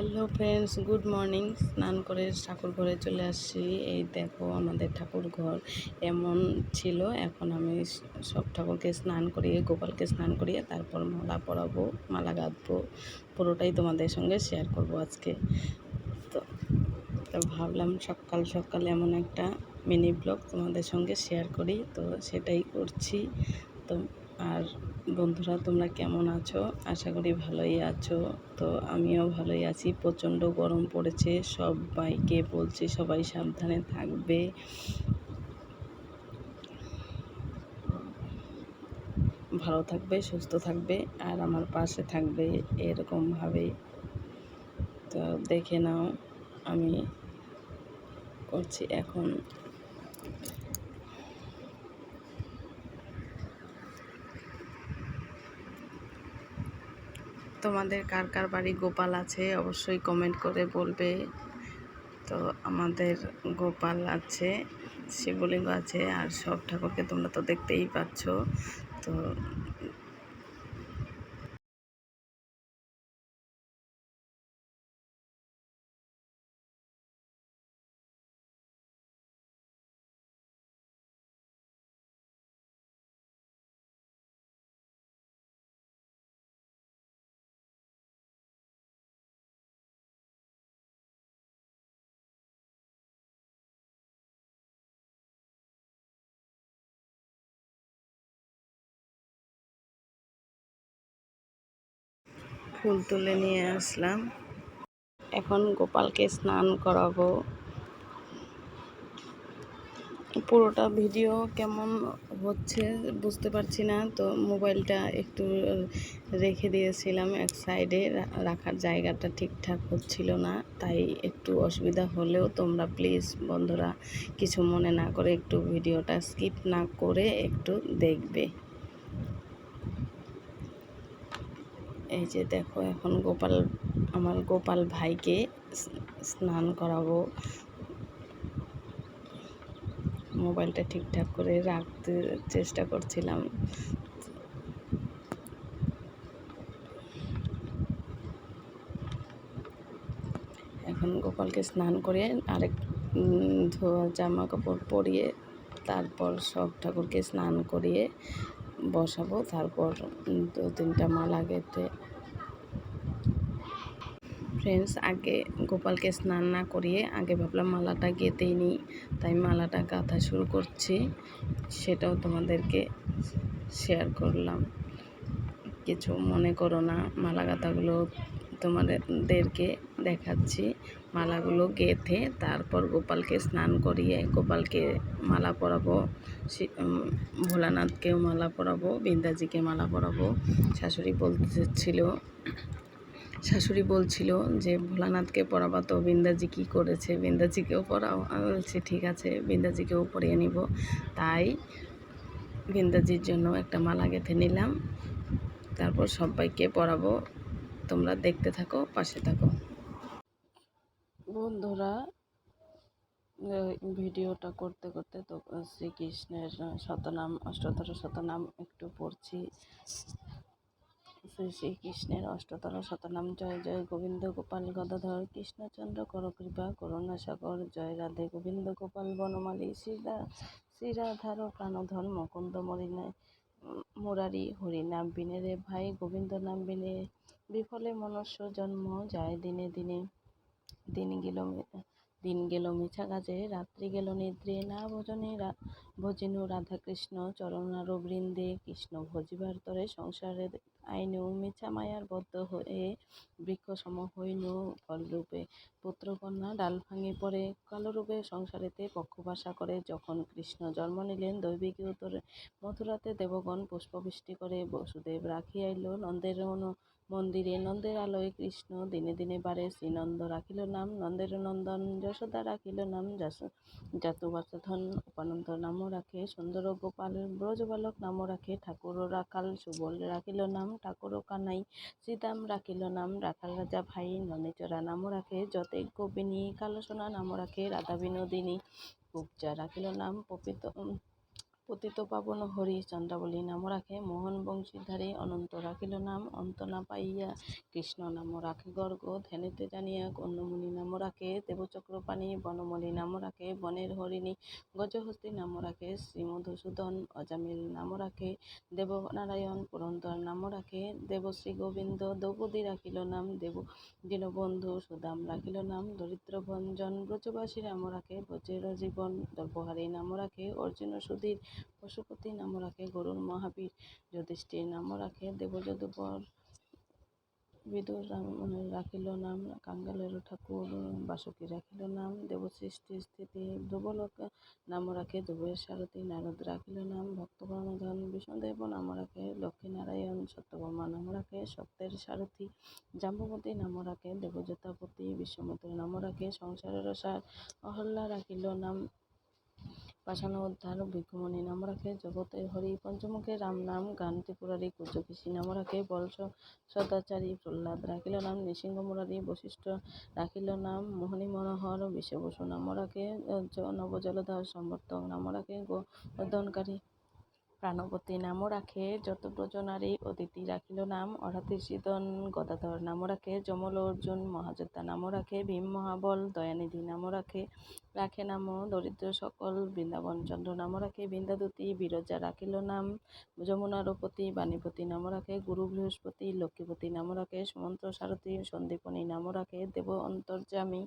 Hello friends good morning স্নান করে ঠাকুর ঘরে চলে আসছি। এই দেখো আমাদের ঠাকুর ঘর এমন ছিল। এখন আমি সব ঠাকুরকে স্নান করিয়ে, গোপালকে স্নান করিয়ে তারপর মালা পরাবো, মালা গাঁথবো। পুরোটাই তোমাদের সঙ্গে শেয়ার করব আজকে। তো তো ভাবলাম সকাল সকাল এমন একটা মিনি ব্লগ তোমাদের সঙ্গে শেয়ার করি। তো সেটাই করছি। তো আর বন্ধুরা, তোমরা কেমন আছো? আশা করি ভালোই আছো। তো আমিও ভালোই আছি। প্রচণ্ড গরম পড়েছে, সবাইকে বলছি সবাই সাবধানে থাকবে। ভালো থাকবে, সুস্থ থাকবে, আর আমার পাশে থাকবে এরকমভাবে তো দেখে নাও, আমি করছি এখন তোমাদের কার কার বাড়ি গোপাল আছে অবশ্যই কমেন্ট করে বলবে। তো আমাদের গোপাল আছে, শিবলিঙ্গ আছে আর সব ঠাকুরকে তোমরা তো দেখতেই পাচ্ছ। তো ফুল তুলে নিয়ে আসলাম। এখন গোপালকে স্নান করাবো। পুরোটা ভিডিও কেমন হচ্ছে বুঝতে পারছি না, তো মোবাইলটা একটু রেখে দিয়েছিলাম এক সাইডে রাখার জায়গাটা ঠিকঠাক হচ্ছিল না, তাই একটু অসুবিধা হলেও তোমরা প্লিজ বন্ধুরা কিছু মনে না করে একটু ভিডিওটা স্কিপ না করে একটু দেখবে। এই যে দেখো, এখন গোপাল, আমার গোপাল ভাইকে স্নান করাবো। মোবাইলটা ঠিকঠাক করে রাখতে চেষ্টা করছিলাম। এখন গোপালকে স্নান করে আরেক ধোয়া জামা কাপড় পরিয়ে তারপর সব ঠাকুরকে স্নান করিয়ে বসাবো, তারপর দু তিনটা মালা গেঁথে। ফ্রেন্ডস আগে গোপালকে স্নান না করিয়ে আগে ভাবলাম মালাটা গেঁথেই নিই, তাই মালাটা গাঁথা শুরু করছি। সেটাও তোমাদেরকে শেয়ার করলাম। কিছু মনে করো না, মালা গাঁথাগুলো তোমাদেরকে দেখাচ্ছি। মালাগুলো গেঁথে তারপর গোপালকে স্নান করিয়ে গোপালকে মালা পরাবো ভোলানাথকেও মালা পরাবো, বিন্দাজিকে মালা পরাবো। শাশুড়ি বলতেছিল, শাশুড়ি বলছিল যে, ভোলানাথকে পড়াবা তো, বিন্দাজি কী করেছে? বিন্দাজিকেও পড়াও আমি বলছি, ঠিক আছে, বিন্দাজিকেও পড়িয়ে নিব। তাই বিন্দাজির জন্য একটা মালা গেঁথে নিলাম। তারপর সবাইকে পড়াবো তোমরা দেখতে থাকো, পাশে থাকো। বন্ধুরা ভিডিওটা করতে করতে তো শ্রীকৃষ্ণের শতনাম, অষ্টতর শতনাম একটু পড়ছি। শ্রী শ্রীকৃষ্ণের অষ্টতর শতনাম। জয় জয় গোবিন্দ গোপাল গদাধর কৃষ্ণচন্দ্র করকৃপা করুণাসাগর জয় রাধে গোবিন্দ গোপাল, বনমালী শ্রীরা শ্রীরাধার প্রাণধর মুকুন্দ মরিনে মুরারি, হরি নাম বিনে রে ভাই, গোবিন্দ নাম বিনে বিফলে মনুষ্য জন্ম যায় দিনে দিনে। দিন গেল দিন গেল মিছা কাজে, রাত্রি গেল নিদ্রে। না ভোজনে ভজিনু রাধাকৃষ্ণ চরণারু বৃন্দে। কৃষ্ণ ভজিবার তরে সংসারের আইনু মিছা মায়ার বদ্ধ হয়ে বৃক্ষ সম হইনু ফলরূপে পুত্রকন্যা ডাল ভাঙে পড়ে কালরূপে সংসারেতে পক্ষবাসা করে। যখন কৃষ্ণ জন্ম নিলেন, দৈবিক উত্তরে মথুরাতে দেবগণ পুষ্পবৃষ্টি করে বসুদেব রাখিয়াইল নন্দের মন্দিরে নন্দের আলোয় কৃষ্ণ দিনে দিনে বারে শ্রীনন্দ রাখিল নাম, নন্দের নন্দন যশোদা রাখিল নাম জাতুবাচধন উপানন্দ নামও রাখে, সুন্দর গোপাল ব্রজবালক নামও রাখে, ঠাকুর রাখাল সুবল রাখিল নাম, ঠাকুর কানাই শ্রীদাম রাখিল নাম, রাখাল রাজা ভাই ননীচরা নামও রাখে, যতে গোপিনী কালসোনা নামও রাখে, রাধা বিনোদিনী কুবজা রাখিল নাম, পপিত পতিত পাবন হরি চন্দ্রাবলী নাম রাখে মোহন বংশীধারী অনন্ত রাখিল নাম, অন্ত না পাইয়া কৃষ্ণ নাম রাখে গর্গ ধ্যানেতে জানিয়া কন্যমুনি নাম রাখে দেবচক্রপাণি বনমলি নাম রাখে বনের হরিণী গজহস্তি নাম রাখে শ্রীমধুসূদন অজামিল নাম রাখে দেবনারায়ণ পুরন্দর নাম রাখে দেবশ্রী গোবিন্দ দ্রৌপদী রাখিল নাম। দেব দীনবন্ধু সুদাম রাখিল নাম। দরিদ্র ভঞ্জন ব্রজবাসী নাম রাখে ব্রজের জীবন দর্পহারী নাম রাখে অর্জুন সুধীর পশুপতি নাম রাখে, গরুর মহাবীর যুধিষ্ঠির নাম রাখে, দেবযদুবর বিদুর রাখিল নাম, কাঙ্গালের ঠাকুর বাসুকী রাখিল নাম, দেবসৃষ্টি স্থিতি ধ্রুবলোক নাম রাখে ধ্রুবের সারথী নারদ রাখিল নাম ভক্তপ্রণধন বিষ্ণুদেব নাম রাখে, লক্ষ্মীনারায়ণ সত্যভামা নাম রাখে, সত্যের সারথী জাম্ববতী নাম রাখে দেবযতাপতি বিশ্বমিত্র নাম রাখে, সংসারের সার অহল্যা রাখিল নাম পাষাণ উদ্ধার ভিক্ষুমণি নাম রাখে জগতে হরি, পঞ্চমুখে রাম নাম গান ত্রিপুরারি কুজকেশী নাম রাখে বলস, সদাচারী প্রহ্লাদ। রাখিল নাম নৃসিংহ মুরারি, বশিষ্ঠ রাখিল নাম মোহনী মনোহর বিশ্ববসু নাম রাখে নবজলধার সমর্থক নাম রাখে গোধনকারী প্রাণপতি নাম রাখে, যত ব্রজনারী অদিতি রাখিল নাম অরাতিশীদন গদাধর নাম রাখে, যমল অর্জুন মহাযোদ্ধা নাম রাখে, ভীম মহাবল দয়ানিধি নাম রাখে রাখে নাম দরিদ্র সকল, বৃন্দাবন চন্দ্র নাম রাখে, বৃন্দাদতী বিরজা রাখিল নাম যমুনারপতি বাণীপতি নাম রাখে, গুরু বৃহস্পতি লক্ষ্মীপতি নাম রাখে, সুমন্ত্র সারথী সন্দীপনী নাম রাখে, দেব অন্তর্যামী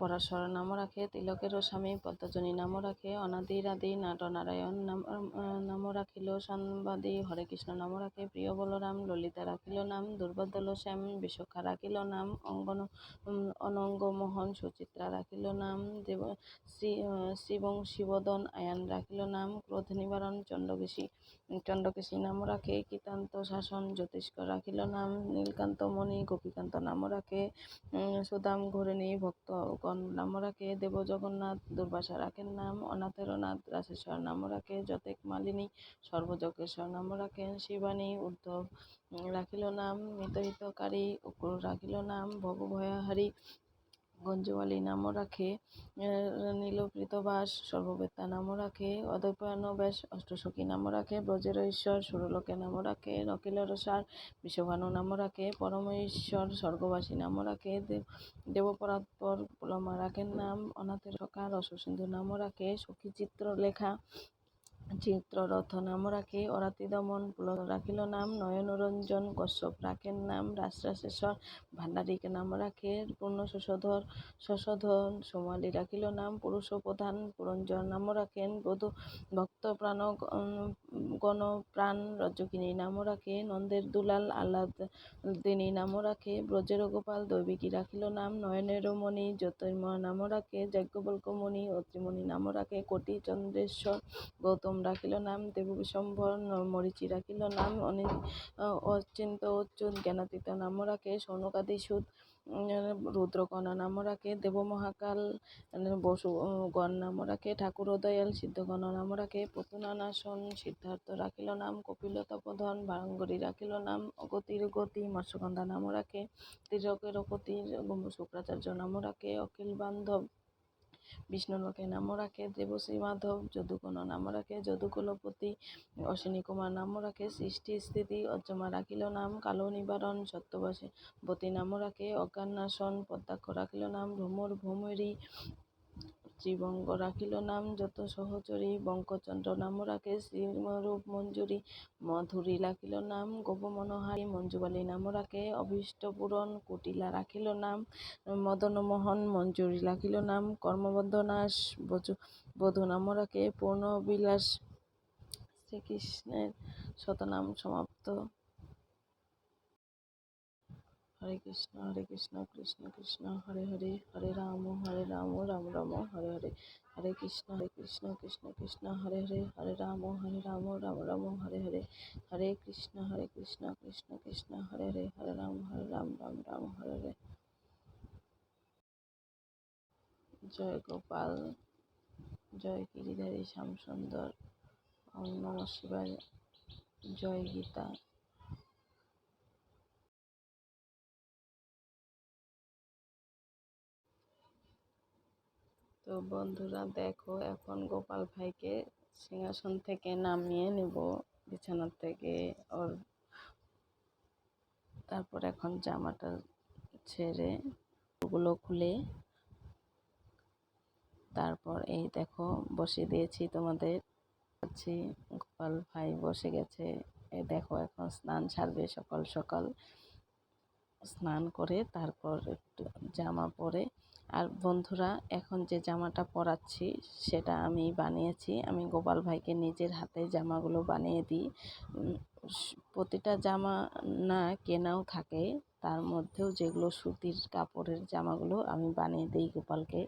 পরাশর নাম রাখে, তিলকের স্বামী পদ্মজনী নাম রাখে অনাদির আদি নাটনারায়ণ নাম নাম রাখিল সংবাদী হরে কৃষ্ণ নাম রাখে, প্রিয় বলরাম, ললিতা রাখিল নাম দুর্বদল শ্যাম বিশখা রাখিল নাম, অঙ্গন অনঙ্গ মোহন, সুচিত্রা রাখিল নাম, দেব, শ্রী শিবং, শিবদন, আয়ান রাখিল নাম, ক্রোধ নিবারণ চণ্ডকেশী চণ্ডকেশী নাম রাখে, কীতান্ত শাসন, জ্যোতিষ্ক রাখিল নাম, নীলকান্ত মণি, গোপীকান্ত নাম রাখে সুদাম ঘরিণী ভক্তগণ নাম রাখে দেব জগন্নাথ দুর্বাসা রাখেন নাম অনাথের নাথ রাশেশ্বর নাম রাখে যতেক মালিনী সর্বযজ্ঞেশ্বর রাখেন শিবানী উদ্ধব রাখিল নাম মিতহিতকারী রাখিল নাম ভবভয়াহারী গঞ্জওয়ালী নাম রাখে নীলকৃতবাস সর্ববেত্তা নাম রাখে অদ্বৈপায়ন ব্যাস, অষ্টসখী নাম রাখে ব্রজের ঈশ্বর, সুরলোকে নাম রাখে নকিলের সার, বিশ্বভানু নাম রাখে পরম ঈশ্বর স্বর্গবাসী নাম রাখে, দেব দেবপরাৎপর পুলমা রাখেন নাম, অনাথের সখা রসসিন্ধু নাম রাখে সখী চিত্র লেখা চিত্ররথ নাম রাখে অরাতি দমন পুলক রাখিল নাম নয়নরঞ্জন কশ্যপ রাখেন নাম রাজরাজেশ্বর ভাণ্ডারিক নাম রাখে পূর্ণ শশধর শশধর সোমালি রাখিল নাম পুরুষ প্রধান পুরঞ্জন নাম রাখেন বধূ ভক্ত প্রাণ গণ প্রাণ রজ্জকিনী নাম রাখে নন্দের দুলাল আহ্লাদ দিনী নাম রাখে ব্রজের গোপাল দৈবিকী রাখিল নাম, নয়নের মণি জ্যোতির্ময় নাম রাখে যজ্ঞবল্ক মণি অত্রিমণি নাম রাখে কোটি চন্দ্রেশ্বর গৌতম রাখিল নাম দেব বিশ্বম্ভর মরিচি রাখিল নাম, অনি অচিন্ত অচ্যুত জ্ঞানাতীত নাম রাখে, সৌনকাদি সুদ রুদ্রকণা নাম রাখে দেব মহাকাল বসু গণ নাম রাখে, ঠাকুর দয়াল সিদ্ধগণ নাম রাখে, পতুনানাশন সিদ্ধার্থ রাখিল নাম কপিল তপোধন বারঙ্গরী রাখিল নাম, অগতির গতি মৎস্যগন্ধা নাম রাখে তিরকের পতি শুক্রাচার্য নাম রাখে, অখিল বান্ধব বিষ্ণুলোকে নাম রাখে দেবশ্রী মাধব যদুকোন নাম রাখে যদুকুলপতি অশ্বিনী কুমার নাম রাখে সৃষ্টি স্থিতি অজ্জমা রাখিল নাম, কালো নিবারণ সত্যবাসী বতী নাম রাখে অজ্ঞানাশন পদ্মাক্ষ রাখিল নাম, ভ্রমর ভ্রমরী শ্রীবঙ্গ রাখিল নাম যত সহচরী। বঙ্কচন্দ্র নাম রাখে শ্রীরূপ মঞ্জুরি। মধুরী রাখিল নাম, গোপমনোহারী মঞ্জুবালী নাম রাখে। অভীষ্ট পূরণ কুটিলা রাখিল নাম মদনমোহন মঞ্জুরি রাখিল নাম, কর্মবদ্ধ নাশ বধূ বধূ নাম রাখে। পূর্ণবিলাস শ্রীকৃষ্ণের শতনাম সমাপ্ত। হরে কৃষ্ণ হরে কৃষ্ণ কৃষ্ণ কৃষ্ণ হরে হরে হরে রাম হরে রাম রাম রাম হরে হরে হরে কৃষ্ণ হরে কৃষ্ণ কৃষ্ণ কৃষ্ণ হরে হরে হরে রাম হরে রাম রাম রাম হরে হরে হরে কৃষ্ণ হরে কৃষ্ণ কৃষ্ণ কৃষ্ণ হরে হরে হরে রাম হরে রাম রাম রাম হরে হরে জয় গোপাল জয় গিরিধারী শ্যামসুন্দর নমঃ শিবায় জয় গীতা তো বন্ধুরা দেখো, এখন গোপাল ভাইকে সিংহাসন থেকে নামিয়ে নেব বিছানার থেকে। ওর তারপর এখন জামাটা ছেড়ে ওগুলো খুলে তারপর এই দেখো বসে দিয়েছি তোমাদের। আছি, গোপাল ভাই বসে গেছে। এই দেখো, এখন স্নান ছাড়বে সকাল সকাল। স্নান করে তারপর একটু জামা পরে আর বন্ধুরা, এখন যে জামাটা পরাচ্ছি সেটা আমি বানিয়েছি। আমি গোপাল ভাইকে নিজের হাতে জামাগুলো বানিয়ে দিই। প্রতিটা জামা না কেনাও থাকে। তার মধ্যেও যেগুলো সুতির কাপড়ের জামাগুলো আমি বানিয়ে দিই গোপালকে।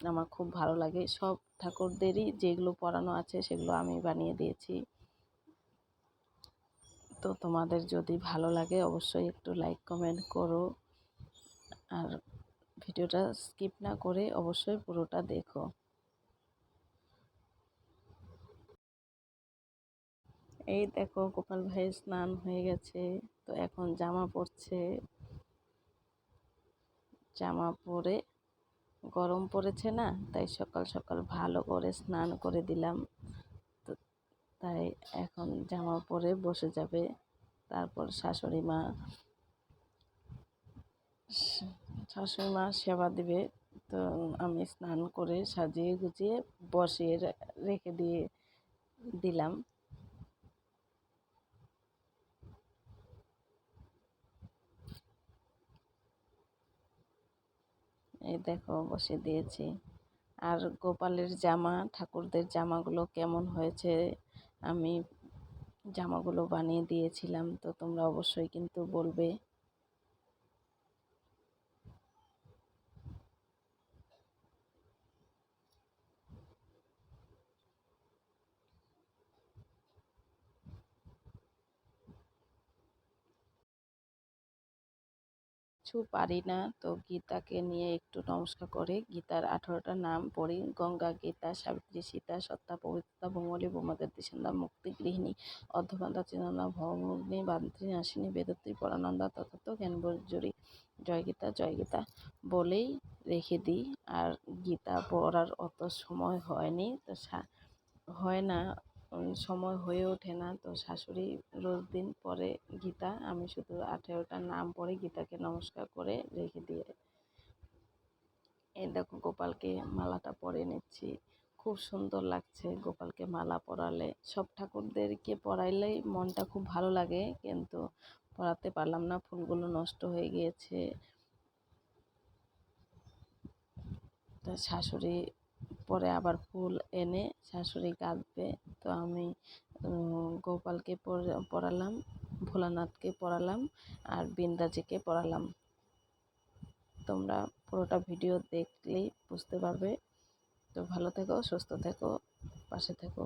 আমার খুব ভালো লাগে। সব ঠাকুরদেরই যেগুলো পরানো আছে সেগুলো আমি বানিয়ে দিয়েছি। তো তোমাদের যদি ভালো লাগে অবশ্যই একটু লাইক কমেন্ট করো। আর ভিডিওটা স্কিপ না করে অবশ্যই পুরোটা দেখো। এই দেখো গোপাল ভাই স্নান হয়ে গেছে, তো এখন জামা পরছে। জামা পরে গরম পড়েছে না, তাই সকাল সকাল ভালো করে স্নান করে দিলাম। তো তাই এখন জামা পরে বসে যাবে। তারপর শাশুড়ি মা শাশুড়ি মা সেবা দিবে, তো আমি স্নান করে সাজিয়ে গুছিয়ে বসিয়ে রেখে দিয়ে দিলাম। এই দেখো বসে দিয়েছি। আর গোপালের জামা, ঠাকুরদের জামাগুলো কেমন হয়েছে, আমি জামাগুলো বানিয়ে দিয়েছিলাম, তো তোমরা অবশ্যই কিন্তু বলবে। কিছু পারি না। তো গীতাকে নিয়ে একটু নমস্কার করে। গীতার আঠারোটা নাম পড়ি। গঙ্গা, গীতা, সাবিত্রী, সীতা, সত্তা, পবিত্রতা ভৌমলি বোমাদের দিশান্দা মুক্তি, গৃহিণী, অর্ধবান্ধা চিনন্দা ভৌমগ্নি বান্ত্রী, নাসিনী, বেদত্রী, পরানন্দা, তথার্থ, জ্ঞানবর্জুরি, জয় গীতা জয় গীতা বলেই রেখে দিই। আর গীতা পড়ার অত সময় হয়নি। তো হয় না। সময় হয়ে ওঠে না। তো শাশুড়ি রোজ দিন পরে গীতা, আমি শুধু আঠেরোটা নাম পড়ে গীতাকে নমস্কার করে রেখে দিয়ে এই দেখো গোপালকে মালাটা পরে নিচ্ছি। খুব সুন্দর লাগছে গোপালকে মালা পরালে। সব ঠাকুরদেরকে পরাইলেই মনটা খুব ভালো লাগে, কিন্তু পরাতে পারলাম না, ফুলগুলো নষ্ট হয়ে গিয়েছে। তো শাশুড়ি পরে আবার ফুল এনে শাশুড়ি কাঁদবে। তো আমি গোপালকে পড়ালাম, ভোলানাথকে পড়ালাম আর বিন্দাজিকে পড়ালাম। তোমরা পুরোটা ভিডিও দেখলেই বুঝতে পারবে। তো ভালো থেকো, সুস্থ থেকো, পাশে থেকো।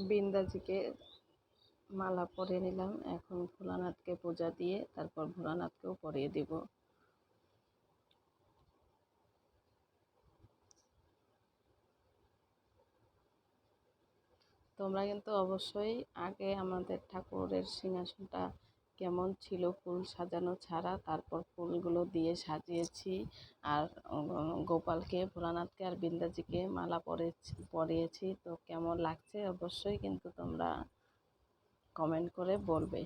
বৃন্দাজিকে মালা পরে নিলাম। এখন ভোলানাথকে পূজা দিয়ে তারপর ভোলানাথকেও পরিয়ে দিব। তোমরা কিন্তু অবশ্যই আগে আমাদের ঠাকুরের সিংহাসনটা কেমন ছিল ফুল সাজানো ছাড়া, তারপর ফুলগুলো দিয়ে সাজিয়েছি। আর গোপালকে, ভোলানাথকে আর বিন্দাজিকে মালা পরে, পরিয়েছি। তো কেমন লাগছে? অবশ্যই কিন্তু তোমরা কমেন্ট করে বলবে।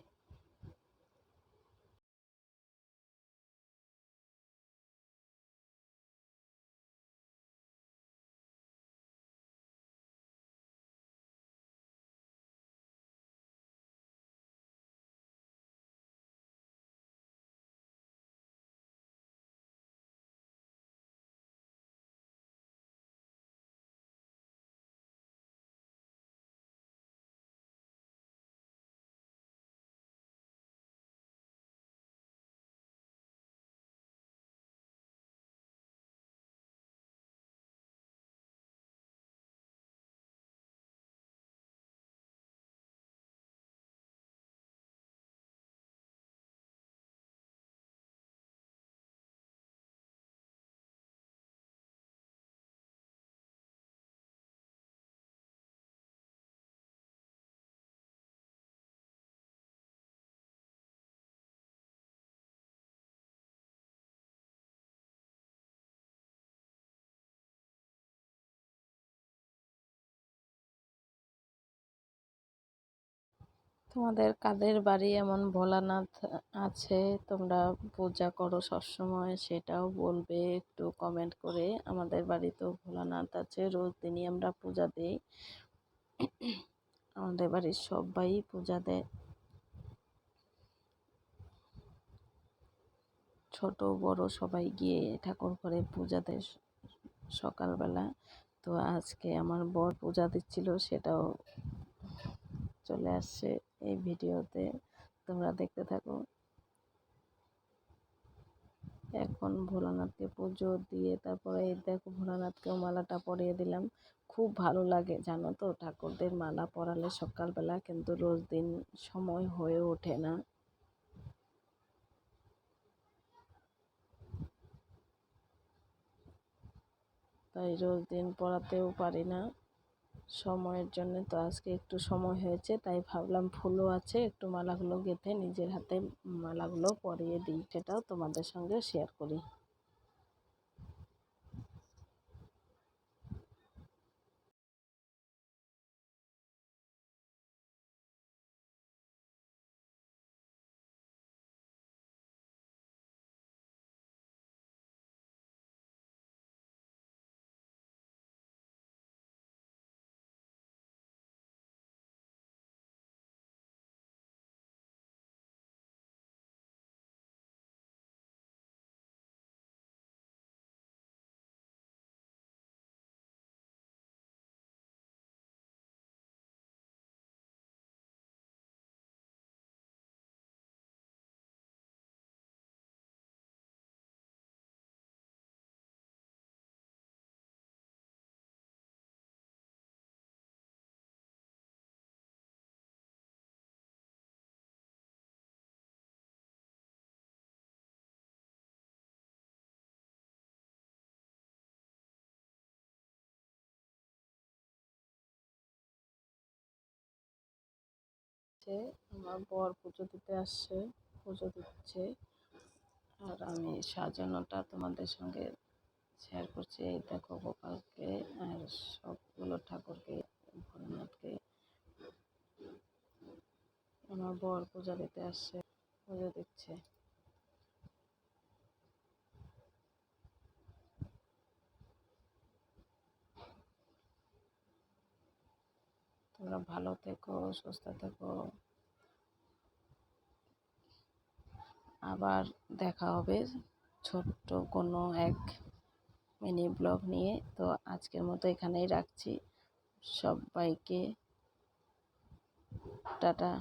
তোমাদের কাদের বাড়ি এমন ভোলানাথ আছে? তোমরা পূজা করো সবসময়, সেটাও বলবে, একটু কমেন্ট করে। আমাদের বাড়িতেও ভোলানাথ আছে, রোজ দিনই আমরা পূজা দিই। আমাদের বাড়ির সবাই পূজা দেয়। ছোট, বড় সবাই গিয়ে ঠাকুর ঘরে পূজা দেয় সকালবেলা। তো আজকে আমার বর পূজা দিচ্ছিল, সেটাও চলে আসছে। এই ভিডিওতে তোমরা দেখতে থাকো। এখন ভোলানাথকে পুজো দিয়ে তারপরে দেখো ভোলানাথকেও মালাটা পরিয়ে দিলাম। খুব ভালো লাগে, জানো তো? ঠাকুরদের মালা পরালে সকালবেলা কিন্তু রোজ দিন সময় হয়ে ওঠে না। তাই রোজ দিন পড়াতেও পারি না। সময়ের জন্য তো আজকে একটু সময় হয়েছে, তাই ভাবলাম ফুলও আছে, একটু মালাগুলো গেঁথে নিজের হাতে মালাগুলো পরিয়ে দিই, সেটাও তোমাদের সঙ্গে শেয়ার করি। আসছে আমার বর পুজো দিতে আসছে, পুজো দিচ্ছে। আর আমি সাজানোটা তোমাদের সঙ্গে শেয়ার করছি। এই দেখো গোপালকে আর সবগুলো ঠাকুরকে, ভোলানাথকে। আমার বর পূজা দিতে আসছে, পুজো দিচ্ছে। তোমরা ভালো থেকো, সুস্থ থেকো। আবার দেখা হবে ছোট্ট কোনো এক মিনি ব্লগ নিয়ে। তো আজকের মতো এখানেই রাখছি। সবাইকে টাটা।